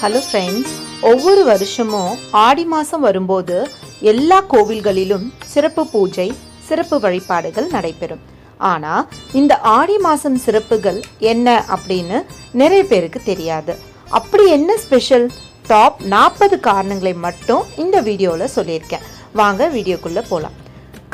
Hello friends ஒவ்வொரு வருஷமும் ஆடி மாதம் வரும்போது எல்லா கோவில்களிலும் சிறப்பு பூஜை சிறப்பு வழிபாடுகள் நடைபெறும். ஆனால் இந்த ஆடி மாதம் சிறப்புகள் என்ன அப்படின்னு நிறைய பேருக்கு தெரியாது. அப்படி என்ன ஸ்பெஷல் டாப் நாற்பது காரணங்களை மட்டும் இந்த வீடியோவில் சொல்லியிருக்கேன். வாங்க வீடியோக்குள்ளே போகலாம்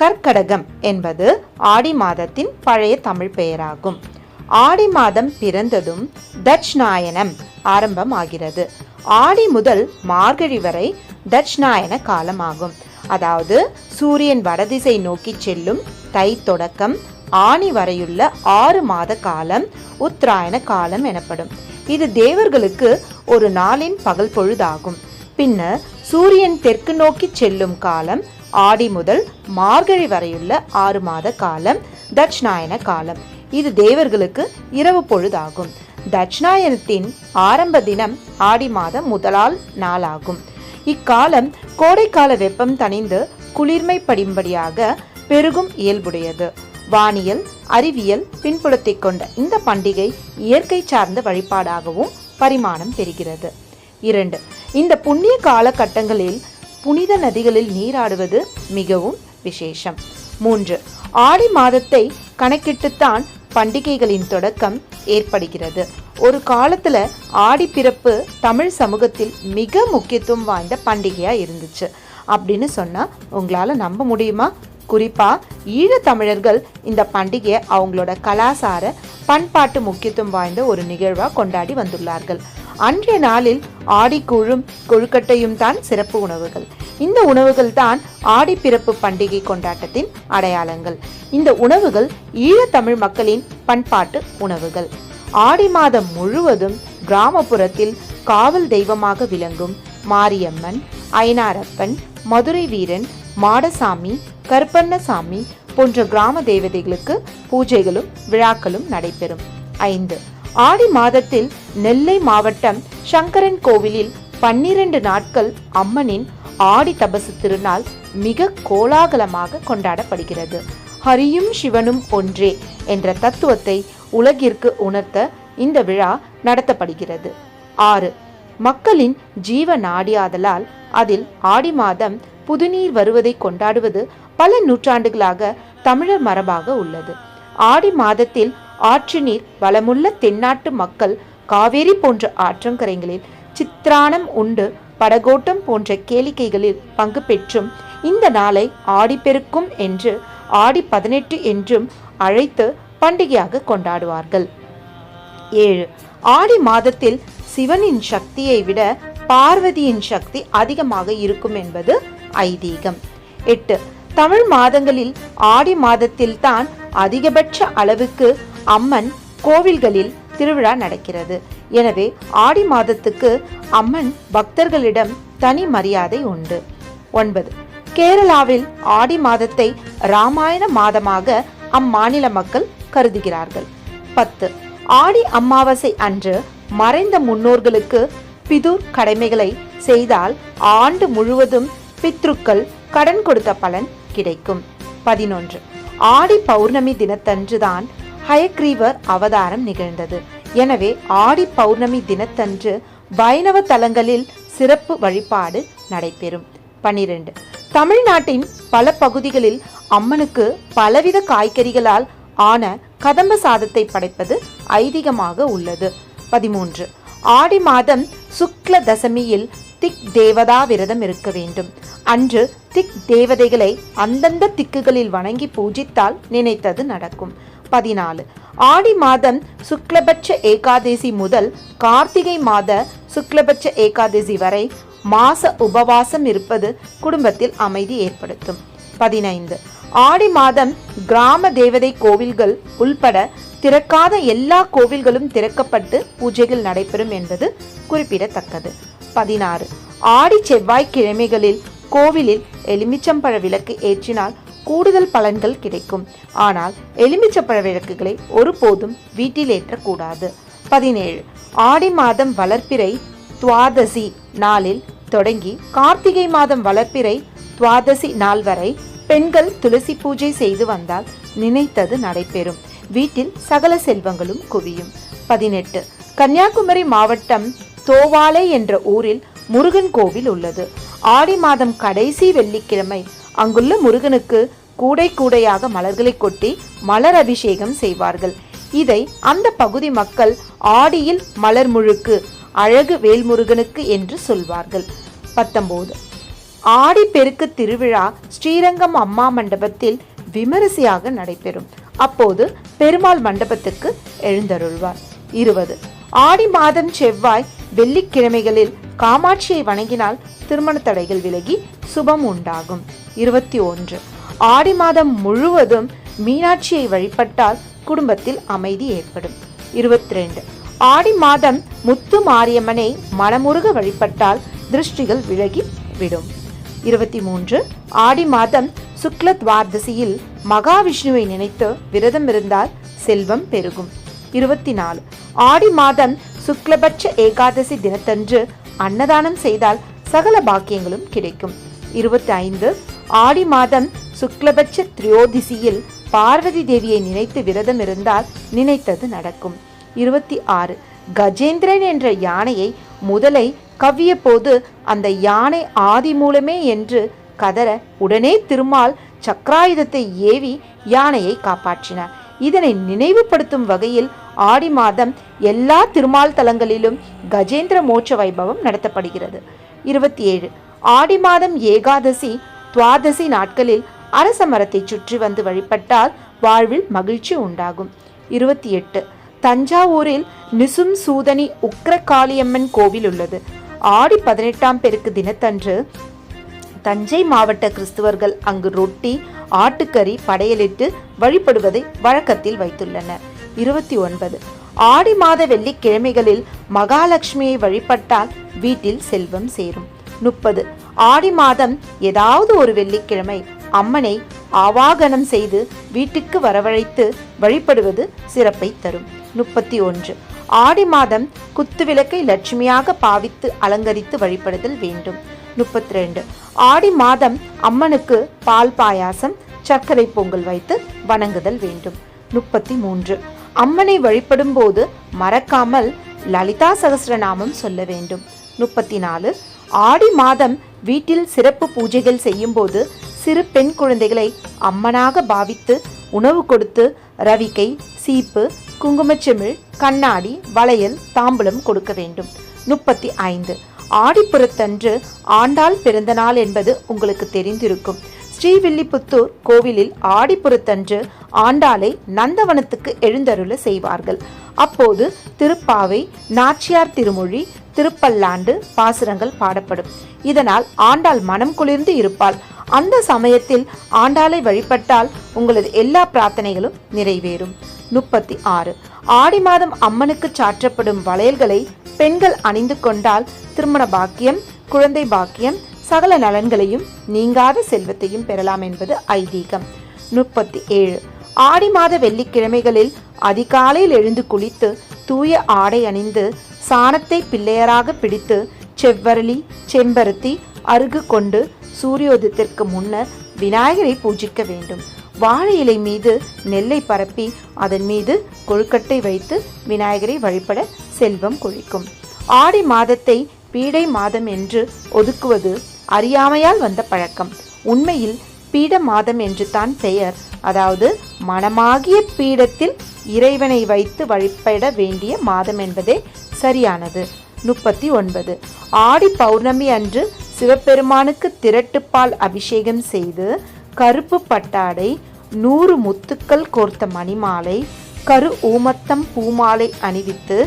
கற்கடகம் என்பது ஆடி மாதத்தின் பழைய தமிழ் பெயராகும். ஆடி மாதம் பிறந்ததும் தட்சிணாயனம் ஆரம்பமாகிறது. ஆடி முதல் மார்கழி வரை தட்சிணாயன காலமாகும். அதாவது சூரியன் வடதிசை நோக்கி செல்லும் தை தொடக்கம் ஆணி வரையுள்ள ஆறு மாத காலம் உத்தராயண காலம் எனப்படும். இது தேவர்களுக்கு ஒரு நாளின் பகல் பொழுதாகும். பின்னர் சூரியன் தெற்கு நோக்கி செல்லும் காலம் ஆடி முதல் மார்கழி வரையுள்ள ஆறு மாத காலம் தட்சிணாயன காலம். இது தேவர்களுக்கு இரவு பொழுதாகும். தட்சிணாயனத்தின் ஆரம்ப தினம் ஆடி மாதம் முதலால் நாளாகும். இக்காலம் கோடைக்கால வெப்பம் தணிந்து குளிர்மை படிம்படியாக பெருகும் இயல்புடையது. வானியல் அறிவியல் பின்புலத்தை கொண்ட இந்த பண்டிகை இயற்கை சார்ந்த வழிபாடாகவும் பரிமாணம் பெறுகிறது. இரண்டு இந்த புண்ணிய காலகட்டங்களில் புனித நதிகளில் நீராடுவது மிகவும் விசேஷம். மூன்று ஆடி மாதத்தை கணக்கிட்டுத்தான் பண்டிகைகளின் தொடக்கம் ஏற்படுகிறது. ஒரு காலத்துல ஆடிப்பிறப்பு தமிழ் சமூகத்தில் மிக முக்கியத்துவம் வாய்ந்த பண்டிகையா இருந்துச்சு. அப்படின்னு சொன்னா உங்களால நம்ப முடியுமா? குறிப்பாக ஈழத்தமிழர்கள் இந்த பண்டிகையை அவங்களோட கலாசார பண்பாட்டு முக்கியத்துவம் வாய்ந்த ஒரு நிகழ்வாக கொண்டாடி வந்துள்ளார்கள். அன்றைய நாளில் ஆடிக்கூழும் கொழுக்கட்டையும் தான் சிறப்பு உணவுகள். இந்த உணவுகள் தான் ஆடிப்பிறப்பு பண்டிகை கொண்டாட்டத்தின் அடையாளங்கள். இந்த உணவுகள் ஈழத்தமிழ் மக்களின் பண்பாட்டு உணவுகள். ஆடி மாதம் முழுவதும் கிராமப்புறத்தில் காவல் தெய்வமாக விளங்கும் மாரியம்மன் ஐனாரப்பன் மதுரை வீரன் மாடசாமி கருப்பண்ணசாமி போன்ற கிராம தேவதைகளுக்கு பூஜைகளும் விழாக்களும் நடைபெறும். ஐந்து ஆடி மாதத்தில் நெல்லை மாவட்டம் சங்கரன் கோவிலில் பன்னிரண்டு நாட்கள் அம்மனின் ஆடி தபசு திருநாள் மிக கோலாகலமாக கொண்டாடப்படுகிறது. ஹரியும் சிவனும் ஒன்றே என்ற தத்துவத்தை உலகிற்கு உணர்த்த இந்த விழா நடத்தப்படுகிறது. ஆறு மக்களின் ஜீவ நாடியாதலால் அதில் ஆடி மாதம் புதுநீர் வருவதை கொண்டாடுவது பல நூற்றாண்டுகளாக தமிழர் மரபாக உள்ளது. ஆடி மாதத்தில் ஆற்று நீர் வளமுள்ள தென்னாட்டு மக்கள் காவேரி போன்ற ஆற்றங்கரைகளில் சித்திரானம் உண்டு படகோட்டம் போன்ற கேளிக்கைகளில் பங்கு பெற்றும் இந்த நாளை ஆடிப்பெருக்கும் என்று ஆடி பதினெட்டு என்றும் அழைத்து பண்டிகையாக கொண்டாடுவார்கள். ஏழு ஆடி மாதத்தில் சிவனின் சக்தியை விட பார்வதியின் சக்தி அதிகமாக இருக்கும் என்பது ஐதீகம். எட்டு தமிழ் மாதங்களில் ஆடி மாதத்தில் தான் அதிகபட்ச அளவுக்கு அம்மன் கோவில்களில் திருவிழா நடக்கிறது. எனவே ஆடி மாதத்துக்கு அம்மன் பக்தர்களிடம் தனி மரியாதை உண்டு. ஒன்பது. கேரளாவில் ஆடி மாதத்தை ராமாயண மாதமாக அம்மாநில மக்கள் கருதுகிறார்கள். பத்து. ஆடி அமாவாசை அன்று மறைந்த முன்னோர்களுக்கு பிதுர் கடமைகளை செய்தால் ஆண்டு முழுவதும் பித்ருக்கள் கடன் கொடுத்த பலன் கிடைக்கும். பதினொன்று. ஆடி பௌர்ணமி தினத்தன்றுதான் ஹயக்ரீவர் அவதாரம் நிகழ்ந்தது. எனவே ஆடி பௌர்ணமி தினத்தன்று வைணவ தலங்களில் சிறப்பு வழிபாடு நடைபெறும். பனிரெண்டு. தமிழ்நாட்டின் பல பகுதிகளில் அம்மனுக்கு பலவித காய்கறிகளால் ஆன கதம்ப சாதத்தை படைப்பது ஐதீகமாக உள்ளது. பதிமூன்று. ஆடி மாதம் சுக்ல தசமியில் திக் தேவதா விரதம் இருக்க வேண்டும். அன்று திக் தேவதைகளை அந்தந்த திக்குகளில் வணங்கி பூஜித்தால் நினைத்தது நடக்கும். பதினாலு. ஆடி மாதம் சுக்லபட்ச ஏகாதசி முதல் கார்த்திகை மாத சுக்லபட்ச ஏகாதசி வரை மாச உபவாசம் இருப்பது குடும்பத்தில் அமைதி ஏற்படுத்தும். பதினைந்து. ஆடி மாதம் கிராம தேவதை கோவில்கள் உள்பட திறக்காத எல்லா கோவில்களும் திறக்கப்பட்டு பூஜைகள் நடைபெறும் என்பது குறிப்பிடத்தக்கது. பதினாறு. ஆடி செவ்வாய்க்கிழமைகளில் கோவிலில் எலுமிச்சம்பழ விளக்கு ஏற்றினால் கூடுதல் பலன்கள் கிடைக்கும். ஆனால் எலுமிச்சப்பழ விளக்குகளை ஒருபோதும் வீட்டில் ஏற்றக்கூடாது பதினேழு. ஆடி மாதம் வளர்ப்பிறை துவாதசி நாளில் தொடங்கி கார்த்திகை மாதம் வளர்ப்பிறை துவாதசி நாள் வரை பெண்கள் துளசி பூஜை செய்து வந்தால் நினைத்தது நடைபெறும். வீட்டில் சகல செல்வங்களும் குவியும். பதினெட்டு. கன்னியாகுமரி மாவட்டம் தோவாலை என்ற ஊரில் முருகன் கோவில் உள்ளது. ஆடி மாதம் கடைசி வெள்ளிக்கிழமை அங்குள்ள முருகனுக்கு கூடை கூடையாக மலர்களை கொட்டி மலர் அபிஷேகம் செய்வார்கள். இதை அந்த பகுதி மக்கள் ஆடியில் மலர் முழுக்கு அழகு வேல்முருகனுக்கு என்று சொல்வார்கள். பத்தொம்போது ஆடி பெருக்கு திருவிழா ஸ்ரீரங்கம் அம்மா மண்டபத்தில் விமரிசையாக நடைபெறும். அப்போது பெருமாள் மண்டபத்துக்கு எழுந்தருள்வார். இருபது. ஆடி மாதம் செவ்வாய் வெள்ளிக்கிழமைகளில் காமாட்சியை வணங்கினால் திருமண தடைகள் விலகி சுபம் உண்டாகும். இருபத்தி ஒன்று. ஆடி மாதம் முழுவதும் மீனாட்சியை வழிபட்டால் குடும்பத்தில் அமைதி ஏற்படும். இருபத்தி ரெண்டு. ஆடி மாதம் முத்து மாரியம்மனை மனமுருக வழிபட்டால் திருஷ்டிகள் விலகி விடும். இருபத்தி மூன்று. ஆடி மாதம் சுக்ல துவார்தசியில் மகாவிஷ்ணுவை நினைத்து விரதம் இருந்தால் செல்வம் பெருகும். இருபத்தி நாலு. ஆடி மாதம் சுக்லபட்ச ஏகாதசி தினத்தன்று அன்னதானம் செய்தால் சகல பாக்கியங்களும் கிடைக்கும். இருபத்தி ஐந்து ஆடி மாதம் சுக்லபட்ச திரியோதிசியில் பார்வதி தேவியை நினைத்து விரதம் இருந்தால் நினைத்தது நடக்கும். இருபத்தி ஆறு கஜேந்திரன் என்ற யானையை முதலை கவ்விய போது அந்த யானை ஆதி மூலமே என்று கதற உடனே திருமால் சக்கராயுதத்தை ஏவி யானையை காப்பாற்றினார். இதனை நினைவுபடுத்தும் வகையில் ஆடி மாதம் எல்லா திருமால் தலங்களிலும் கஜேந்திர மோட்ச வைபவம் நடத்தப்படுகிறது. இருபத்தி ஏழு ஆடி மாதம் ஏகாதசி துவாதசி நாட்களில் அரச மரத்தை சுற்றி வந்து வழிபட்டால் வாழ்வில் மகிழ்ச்சி உண்டாகும். இருபத்தி எட்டு தஞ்சாவூரில் நிசும் சூதனி உக்ரகாளியம்மன் கோவில் உள்ளது. ஆடி பதினெட்டாம் பெருக்கு தினத்தன்று தஞ்சை மாவட்ட கிறிஸ்துவர்கள் அங்கு ரொட்டி ஆட்டுக்கறி படையலிட்டு வழிபடுவதை வழக்கத்தில் வைத்துள்ளனர். இருபத்தி ஒன்பது. ஆடி மாத வெள்ளிக்கிழமைகளில் மகாலட்சுமியை வழிபட்டால் வீட்டில் செல்வம் சேரும். முப்பது. ஆடி மாதம் ஏதாவது ஒரு வெள்ளிக்கிழமை அம்மனை ஆவாகனம் செய்து வீட்டுக்கு வரவழைத்து வழிபடுவது சிறப்பை தரும். முப்பத்தி ஒன்று. ஆடி மாதம் குத்துவிளக்கை லட்சுமியாக பாவித்து அலங்கரித்து வழிபடுதல் வேண்டும். முப்பத்தி ரெண்டு ஆடி மாதம் அம்மனுக்கு பால் பாயாசம் சர்க்கரை பொங்கல் வைத்து வணங்குதல் வேண்டும். முப்பத்தி மூன்று அம்மனை வழிபடும் போது மறக்காமல் லலிதா சகசிரநாமம் சொல்ல வேண்டும். முப்பத்தி நாலு ஆடி மாதம் வீட்டில் சிறப்பு பூஜைகள் செய்யும்போது சிறு பெண் குழந்தைகளை அம்மனாக பாவித்து உணவு கொடுத்து ரவிக்கை சீப்பு குங்குமச்சிமிழ் கண்ணாடி வளையல் தாம்பூலம் கொடுக்க வேண்டும். முப்பத்தி ஐந்து. ஆடிப்புறத்தன்று ஆண்டாள் பிறந்த நாள் என்பது உங்களுக்கு தெரிந்திருக்கும். ஸ்ரீவில்லிபுத்தூர் கோவிலில் ஆடிப்புறத்தன்று ஆண்டாளை நந்தவனத்துக்கு எழுந்தருள செய்வார்கள். அப்போது திருப்பாவை நாச்சியார் திருமொழி திருப்பல்லாண்டு பாசுரங்கள் பாடப்படும். இதனால் ஆண்டாள் மனம் குளிர்ந்து இருப்பாள். அந்த சமயத்தில் ஆண்டாளை வழிபட்டால் உங்களது எல்லா பிரார்த்தனைகளும் நிறைவேறும். முப்பத்தி ஆறு. ஆடி மாதம் அம்மனுக்கு சாற்றப்படும் வளையல்களை பெண்கள் அணிந்து கொண்டால் திருமண பாக்கியம் குழந்தை பாக்கியம் சகல நலன்களையும் நீங்காத செல்வத்தையும் பெறலாம் என்பது ஐதீகம். முப்பத்தி ஏழு ஆடி மாத வெள்ளிக்கிழமைகளில் அதிகாலையில் எழுந்து குளித்து தூய ஆடை அணிந்து சாணத்தை பிள்ளையராக பிடித்து செவ்வரளி செம்பருத்தி அருகு கொண்டு சூரியோதயத்திற்கு முன்னர் விநாயகரை பூஜிக்க வேண்டும். வாழை இலை மீது நெல்லை பரப்பி அதன் மீது கொழுக்கட்டை வைத்து விநாயகரை வழிபட செல்வம் கொழிக்கும். ஆடி மாதத்தை பீடை மாதம் என்று ஒதுக்குவது அறியாமையால் வந்த பழக்கம். உண்மையில் பீட மாதம் என்று தான் பெயர். அதாவது மனமாகிய பீடத்தில் இறைவனை வைத்து வழிபட வேண்டிய மாதம் என்பதே சரியானது. முப்பத்தி ஒன்பது. ஆடி பௌர்ணமி அன்று சிவபெருமானுக்கு திரட்டுப்பால் அபிஷேகம் செய்து கருப்பு பட்டாடை நூறு முத்துக்கள் கோர்த்த மணிமாலை கரு ஊமத்தம் பூமாலை அணிவித்து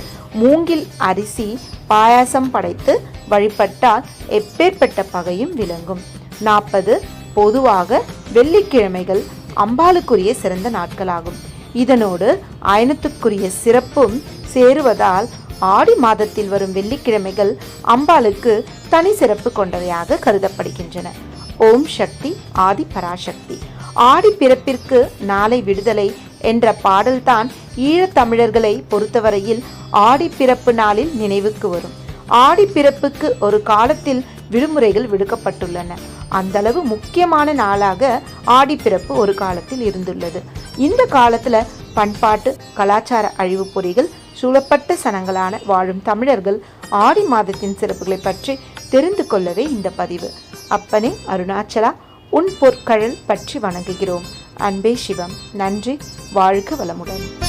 மூங்கில் அரிசி பாயாசம் படைத்து வழிபட்டால் எப்பேற்பட்ட பகையும் விளங்கும். நாற்பது பொதுவாக வெள்ளிக்கிழமைகள் அம்பாளுக்குரிய சிறந்த நாட்களாகும். இதனோடு அயனத்துக்குரிய சிறப்பும் சேருவதால் ஆடி மாதத்தில் வரும் வெள்ளிக்கிழமைகள் அம்பாளுக்கு தனி சிறப்பு கொண்டவையாக கருதப்படுகின்றன. ஓம் சக்தி ஆதி பராசக்தி. ஆடி பிறப்பிற்கு நாளை விடுதலை என்ற பாடல்தான் ஈழத்தமிழர்களை பொறுத்தவரையில் ஆடி பிறப்பு நாளில் நினைவுக்கு வரும். ஆடி பிறப்புக்கு ஒரு காலத்தில் விடுமுறைகள் விடுக்கப்பட்டுள்ளன. அந்த அளவு முக்கியமான நாளாக ஆடிப்பிறப்பு ஒரு காலத்தில் இருந்துள்ளது. இந்த காலத்துல பண்பாட்டு கலாச்சார அழிவு பொறிகள் சூழப்பட்ட சனங்களான வாழும் தமிழர்கள் ஆடி மாதத்தின் சிறப்புகளை பற்றி தெரிந்து கொள்ளவே இந்த பதிவு. அப்பனே அருணாச்சலா உன் பொற்கழல் பற்றி வணங்குகிறோம். அன்பே சிவம் நன்றி வாழ்க வளமுடன்.